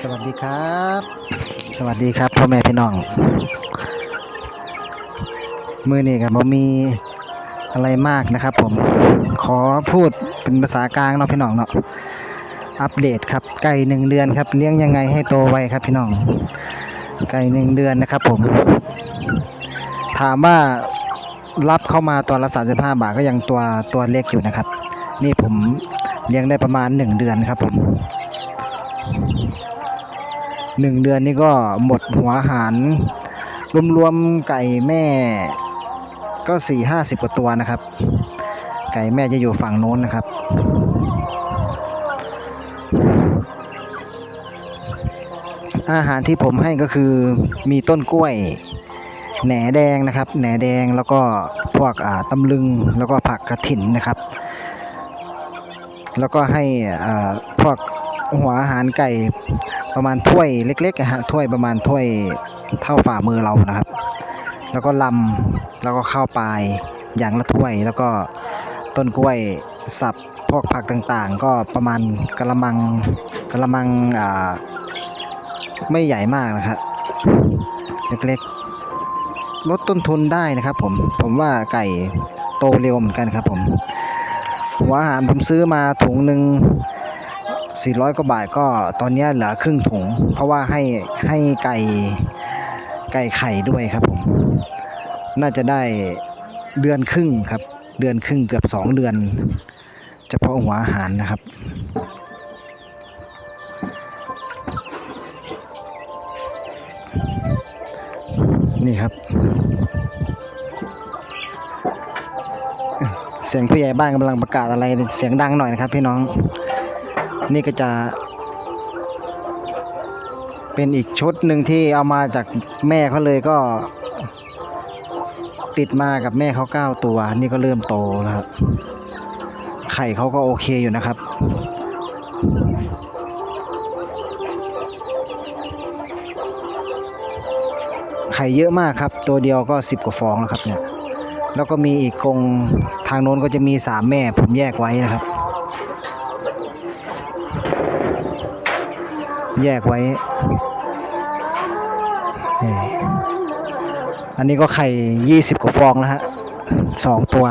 สวัสดีครับ สวัสดีครับพ่อแม่พี่น้อง มือนี่กับผมมีอะไรมากนะครับ ผม ขอพูดเป็นภาษากลางเนาะพี่น้องเนาะ อัปเดตครับ ไก่หนึ่งเดือนครับ เลี้ยงยังไงให้โตไวครับพี่น้อง ไก่หนึ่งเดือนนะครับ ผม ถามว่ารับเข้ามาตัวละ35 บาทก็ยังตัวตัวเล็กอยู่นะครับ นี่ผมเลี้ยงได้ประมาณ 1 เดือนครับผม หนึ่งเดือนนี่ก็หมดหัวอาหาร รวมๆไก่แม่ก็สี่ห้าสิบกว่าตัวนะครับ ไก่แม่จะอยู่ฝั่งโน้นนะครับ อาหารที่ผมให้ก็คือมีต้นกล้วยแหนแดงนะครับ แหนแดงแล้วก็พวกอ่าตำลึงแล้วก็ผักกระถินนะครับ แล้วก็ให้พวก หัวอาหารไก่ประมาณถ้วยเล็กๆอะฮะถ้วยประมาณถ้วยเท่าฝ่ามือเรานะครับ แล้วก็ลำแล้วก็ข้าวปลายอย่างละถ้วย แล้วก็ต้นกล้วยสับพวกผักต่างๆ ก็ประมาณกระมังกระมังอ่าไม่ใหญ่มากนะครับเล็กๆ ลดต้นทุนได้นะครับผมผมว่าไก่โตเร็วเหมือนกันครับผมหัวอาหารผมซื้อมาถุงหนึ่ง 400 กว่าบาทก็ตอนนี้เหลือครึ่งถุง เพราะว่าให้ให้ไก่ไก่ไข่ด้วยครับผม น่าจะได้เดือนครึ่งครับ เดือนครึ่งเกือบ 2 เดือนเฉพาะหัวอาหารนะครับ นี่ครับ เสียงผู้ใหญ่บ้านกำลังประกาศอะไรเสียงดังหน่อยนะครับพี่น้อง นี่ก็จะเป็นอีกชุดหนึ่งที่เอามาจากแม่เขาเลยก็ ติดมากับแม่เขาเก้าตัว นี่ก็เริ่มโตแล้วครับไข่เขาก็โอเคอยู่นะครับ ไข่เยอะมากครับ ตัวเดียวก็สิบกว่าฟองแล้วครับเนี่ยแล้วก็มีอีกกรงทางโน้นก็จะมีสามแม่ผมแยกไว้นะครับ แยกไว้นี่อันนี้ก็ไข่ยี่สิบกว่าฟองแล้วฮะสองตัว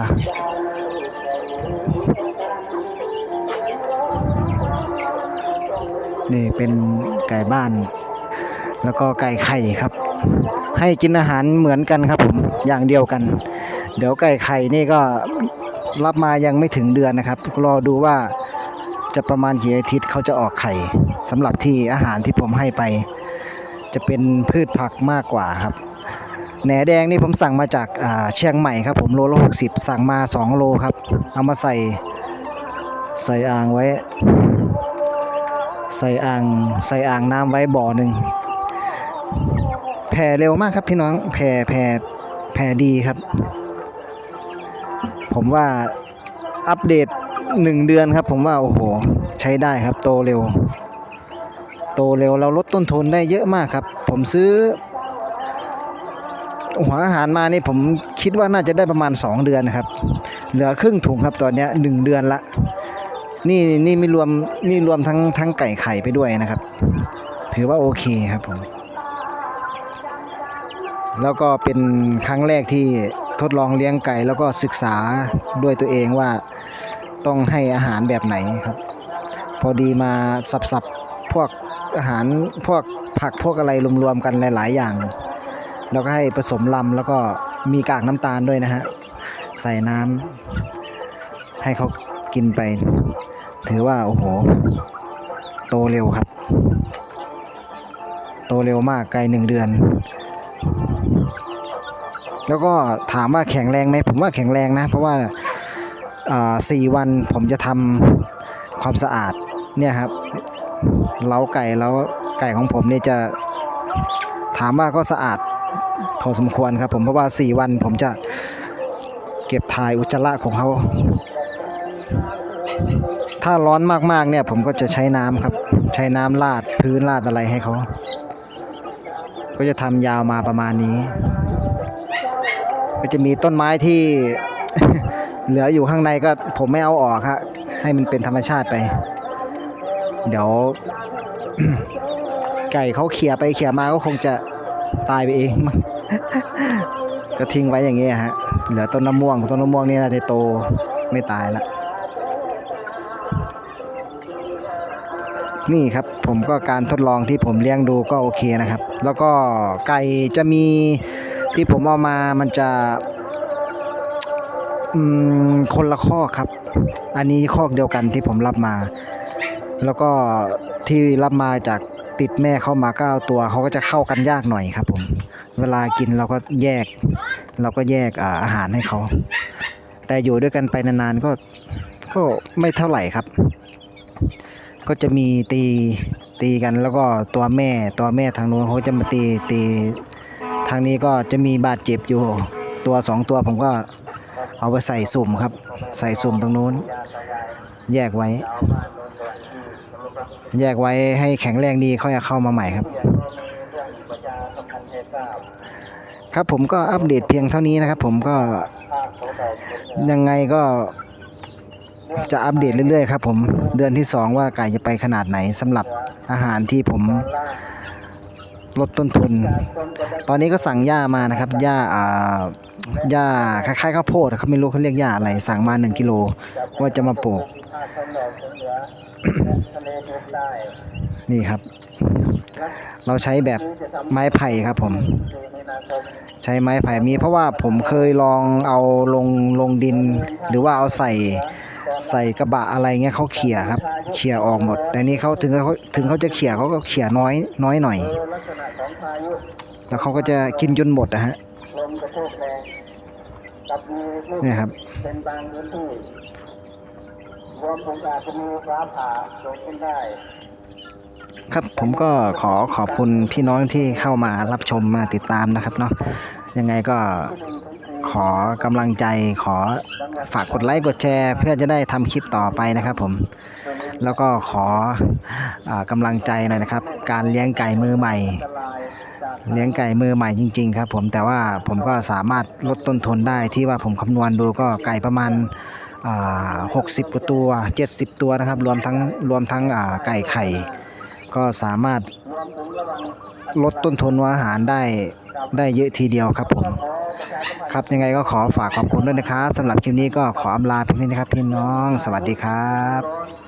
นี่เป็นไก่บ้าน แล้วก็ไก่ไข่ครับ ให้กินอาหารเหมือนกันครับผม อย่างเดียวกัน เดี๋ยวไก่ไข่นี่ก็รับมายังไม่ถึงเดือนนะครับ รอดูว่า จะประมาณกี่อาทิตย์เขาจะออกไข่สำหรับที่อาหารที่ผมให้ไป จะเป็นพืชผักมากกว่าครับแหนแดงนี่ผมสั่งมาจากเชียงใหม่ครับ ผมโลละหกสิบสั่งมา2โลครับ เอามาใส่ใส่อ่างไว้ ใส่อ่างใส่อ่างน้ำไว้บ่อหนึ่งแผ่เร็วมากครับพี่น้องแผ่แผ่แผ่ดีครับ ผมว่าอัปเดต หนึ่งเดือนครับ ผมว่าโอ้โห ใช้ได้ครับ โตเร็ว โตเร็วเราลดต้นทุนได้เยอะมากครับ ผมซื้อ หัวอาหารมานี่ผมคิดว่าน่าจะได้ประมาณ 2 เดือนนะครับ เหลือครึ่งถุงครับตอนนี้หนึ่งเดือนละ นี่นี่ไม่รวมนี่รวมทั้งทั้งไก่ไข่ไปด้วยนะครับ ถือว่าโอเคครับผม แล้วก็เป็นครั้งแรกที่ทดลองเลี้ยงไก่แล้วก็ศึกษาด้วยตัวเองว่า ต้องให้อาหารแบบไหนครับ พอดีมาสับๆพวกอาหารพวกผักพวกอะไรรวมๆกันหลาย ๆ อย่าง แล้วก็ให้ผสมลำแล้วก็มีกากน้ำตาลด้วยนะฮะใส่น้ำให้เขากินไป ถือว่าโอ้โห โตเร็วครับ โตเร็วมากไกลหนึ่งเดือน แล้วก็ถามว่าแข็งแรงไหมผมว่าแข็งแรงนะ เพราะว่าอ่า สี่วันผมจะทำความสะอาดเนี่ยครับเล้าไก่แล้วไก่ของผมเนี่ยจะถามว่าก็สะอาดพอสมควรครับผมเพราะว่าสี่วันผมจะเก็บถ่ายอุจจาระของเขา ถ้าร้อนมากๆเนี่ยผมก็จะใช้น้ำครับ ใช้น้ำราดพื้นราดอะไรให้เขา ก็จะทำยาวมาประมาณนี้ ก็จะมีต้นไม้ที่ เหลืออยู่ข้างในก็ผมไม่เอาออกครับให้มันเป็นธรรมชาติไป เดี๋ยว ไก่เขาเขี่ยไปเขี่ยมาก็คงจะตายไปเองมั้งก็ทิ้งไว้อย่างเงี้ยฮะ เหลือต้นมะม่วงต้นมะม่วงนี่น่าจะโตไม่ตายละ นี่ครับผมก็การทดลองที่ผมเลี้ยงดูก็โอเคนะครับ แล้วก็ไก่จะมีที่ผมเอามามันจะ อืมคนละข้อครับ อันนี้คอเดียวกันที่ผมรับมา แล้วก็ที่รับมาจากติดแม่เข้ามาเก้าตัวเขาก็จะเข้ากันยากหน่อยครับ ผม เวลากินเราก็แยก เราก็แยกอาหารให้เขาแต่อยู่ด้วยกันไปนานๆก็ก็ไม่เท่าไหร่ครับ ก็จะมีตีตีกันแล้วก็ตัวแม่ตัวแม่ทางนู้นเขาจะมาตีตี ทางนี้ก็จะมีบาดเจ็บอยู่ ตัวสองตัวผมก็ เอาไปใส่สุ่มครับ ใส่สุ่มตรงนู้น แยกไว้ แยกไว้ให้แข็งแรงดีเขาจะเข้ามาใหม่ครับ ครับผมก็อัปเดตเพียงเท่านี้นะครับ ผมก็ยังไงก็จะอัปเดตเรื่อยๆครับผมเดือนที่สองว่าไก่จะไปขนาดไหนสำหรับอาหารที่ผมลดต้นทุน ตอนนี้ก็สั่งหญ้ามานะครับหญ้าอ่า หญ้าคล้ายๆข้าวโพดอะเขาไม่รู้เขาเรียกหญ้าอะไรสั่งมาหนึ่งกิโลว่าจะมาปลูก นี่ครับ เราใช้แบบไม้ไผ่ครับผม ใช้ไม้ไผ่มีเพราะว่าผมเคยลองเอาลงลงดิน หรือว่าเอาใส่ใส่กระบะอะไรเงี้ยเขาเขี่ยครับ เขี่ยออกหมด แต่นี่เขาถึงเขาถึงเขาจะเขี่ยเขาก็เขี่ยน้อยน้อยหน่อยลักษณะของพายุแล้วเขาก็จะกินจนหมดนะฮะล มกระโชกแรงกับมีลูกเนี่ยครับ เป็นบางพื้นที่รวมถึงอาจจะมีฟ้าผ่าเกิดขึ้นได้ ครับผมก็ขอขอบคุณพี่น้องที่เข้ามารับชมมาติดตามนะครับเนาะยังไงก็ขอกำลังใจขอฝากกดไลค์กดแชร์ เพื่อจะได้ทำคลิปต่อไปนะครับผม แล้วก็ขออากำลังใจหน่อยนะครับ การเลี้ยงไก่มือใหม่ เลี้ยงไก่มือใหม่จริง ๆ ครับ ผมแต่ว่าผมก็สามารถลดต้นทุนได้ที่ว่าผมคำนวณดูก็ไก่ประมาณหกสิบกว่าตัว 70 ตัวนะครับ รวมทั้งรวมทั้งไก่ไข่ ก็สามารถลดต้นทุนอาหารได้ได้เยอะทีเดียวครับผมครับยังไงก็ขอฝากขอบคุณด้วยนะครับสำหรับคลิปนี้ก็ขออำลาเพียงเท่านี้นะครับพี่น้อง สวัสดีครับ